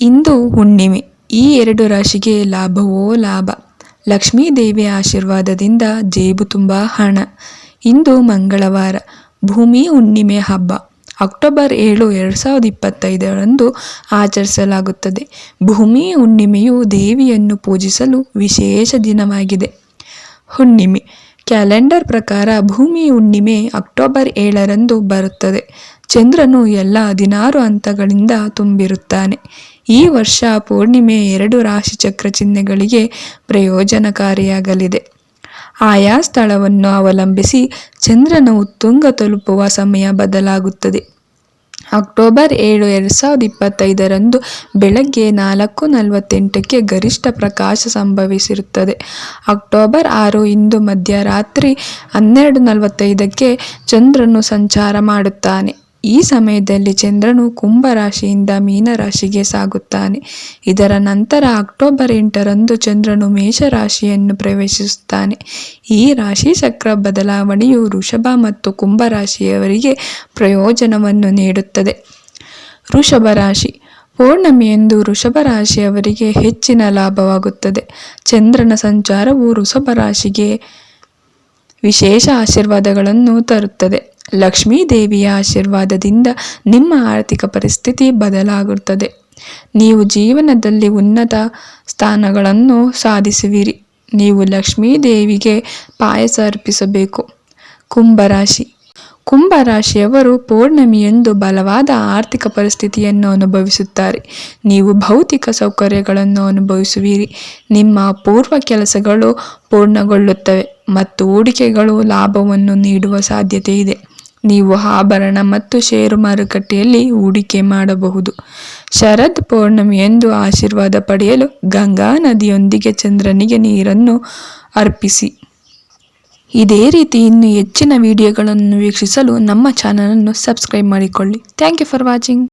ಇಂದು ಹುಣ್ಣಿಮೆ. ಈ ಎರಡು ರಾಶಿಗೆ ಲಾಭವೋ ಲಾಭ? ಲಕ್ಷ್ಮೀ ದೇವಿಯ ಆಶೀರ್ವಾದದಿಂದ ಜೇಬು ತುಂಬ ಹಣ. ಇಂದು ಮಂಗಳವಾರ. ಭೂಮಿ ಹುಣ್ಣಿಮೆ ಹಬ್ಬ. ಅಕ್ಟೋಬರ್ ಏಳು ಎರಡು ಸಾವಿರದ ಇಪ್ಪತ್ತೈದರಂದು ಆಚರಿಸಲಾಗುತ್ತದೆ. ಭೂಮಿ ಹುಣ್ಣಿಮೆಯು ದೇವಿಯನ್ನು ಪೂಜಿಸಲು ವಿಶೇಷ ದಿನವಾಗಿದೆ. ಹುಣ್ಣಿಮೆ. ಕ್ಯಾಲೆಂಡರ್ ಪ್ರಕಾರ ಭೂಮಿ ಹುಣ್ಣಿಮೆ ಅಕ್ಟೋಬರ್ ಏಳರಂದು ಬರುತ್ತದೆ. ಚಂದ್ರನು ಎಲ್ಲ ಹದಿನಾರು ಹಂತಗಳಿಂದ ತುಂಬಿರುತ್ತಾನೆ. ಈ ವರ್ಷ ಪೂರ್ಣಿಮೆ ಎರಡು ರಾಶಿಚಕ್ರ ಚಿಹ್ನೆಗಳಿಗೆ ಪ್ರಯೋಜನಕಾರಿಯಾಗಲಿದೆ. ಆಯಾ ಸ್ಥಳವನ್ನು ಅವಲಂಬಿಸಿ ಚಂದ್ರನ ಉತ್ತುಂಗ ತಲುಪುವ ಸಮಯ ಬದಲಾಗುತ್ತದೆ. ಅಕ್ಟೋಬರ್ ಏಳು ಎರಡು ಸಾವಿರದ ಇಪ್ಪತ್ತೈದರಂದು ಬೆಳಗ್ಗೆ ನಾಲ್ಕು ನಲವತ್ತೆಂಟಕ್ಕೆ ಗರಿಷ್ಠ ಪ್ರಕಾಶ ಸಂಭವಿಸಿರುತ್ತದೆ. ಅಕ್ಟೋಬರ್ ಆರು ಇಂದು ಮಧ್ಯರಾತ್ರಿ ಹನ್ನೆರಡು ನಲವತ್ತೈದಕ್ಕೆ ಚಂದ್ರನು ಸಂಚಾರ ಮಾಡುತ್ತಾನೆ. ಈ ಸಮಯದಲ್ಲಿ ಚಂದ್ರನು ಕುಂಭ ರಾಶಿಯಿಂದ ಮೀನರಾಶಿಗೆ ಸಾಗುತ್ತಾನೆ. ಇದರ ನಂತರ ಅಕ್ಟೋಬರ್ ಎಂಟರಂದು ಚಂದ್ರನು ಮೇಷರಾಶಿಯನ್ನು ಪ್ರವೇಶಿಸುತ್ತಾನೆ. ಈ ರಾಶಿ ಚಕ್ರ ಬದಲಾವಣೆಯು ವೃಷಭ ಮತ್ತು ಕುಂಭ ರಾಶಿಯವರಿಗೆ ಪ್ರಯೋಜನವನ್ನು ನೀಡುತ್ತದೆ. ವೃಷಭ ರಾಶಿ. ಪೌರ್ಣಮಿಯಂದು ವೃಷಭ ರಾಶಿಯವರಿಗೆ ಹೆಚ್ಚಿನ ಲಾಭವಾಗುತ್ತದೆ. ಚಂದ್ರನ ಸಂಚಾರವು ವೃಷಭ ರಾಶಿಗೆ ವಿಶೇಷ ಆಶೀರ್ವಾದಗಳನ್ನು ತರುತ್ತದೆ. ಲಕ್ಷ್ಮೀ ದೇವಿಯ ಆಶೀರ್ವಾದದಿಂದ ನಿಮ್ಮ ಆರ್ಥಿಕ ಪರಿಸ್ಥಿತಿ ಬದಲಾಗುತ್ತದೆ. ನೀವು ಜೀವನದಲ್ಲಿ ಉನ್ನತ ಸ್ಥಾನಗಳನ್ನು ಸಾಧಿಸುವಿರಿ. ನೀವು ಲಕ್ಷ್ಮೀ ದೇವಿಗೆ ಪಾಯಸ ಅರ್ಪಿಸಬೇಕು. ಕುಂಭರಾಶಿ ಕುಂಭರಾಶಿಯವರು ಪೌರ್ಣಮಿಯಂದು ಬಲವಾದ ಆರ್ಥಿಕ ಪರಿಸ್ಥಿತಿಯನ್ನು ಅನುಭವಿಸುತ್ತಾರೆ. ನೀವು ಭೌತಿಕ ಸೌಕರ್ಯಗಳನ್ನು ಅನುಭವಿಸುವಿರಿ. ನಿಮ್ಮ ಪೂರ್ವ ಕೆಲಸಗಳು ಪೂರ್ಣಗೊಳ್ಳುತ್ತವೆ ಮತ್ತು ಹೂಡಿಕೆಗಳು ಲಾಭವನ್ನು ನೀಡುವ ಸಾಧ್ಯತೆ ಇದೆ ನೀವು ಆಭರಣ ಮತ್ತು ಷೇರು ಮಾರುಕಟ್ಟೆಯಲ್ಲಿ ಹೂಡಿಕೆ ಮಾಡಬಹುದು. ಶರದ್ ಪೌರ್ಣಮಿಯಂದು ಆಶೀರ್ವಾದ ಪಡೆಯಲು ಗಂಗಾ ನದಿಯೊಂದಿಗೆ ಚಂದ್ರನಿಗೆ ನೀರನ್ನು ಅರ್ಪಿಸಿ. ಇದೇ ರೀತಿ ಇನ್ನೂ ಹೆಚ್ಚಿನ ವಿಡಿಯೋಗಳನ್ನು ವೀಕ್ಷಿಸಲು ನಮ್ಮ ಚಾನಲನ್ನು ಸಬ್ಸ್ಕ್ರೈಬ್ ಮಾಡಿಕೊಳ್ಳಿ. Thank you for watching.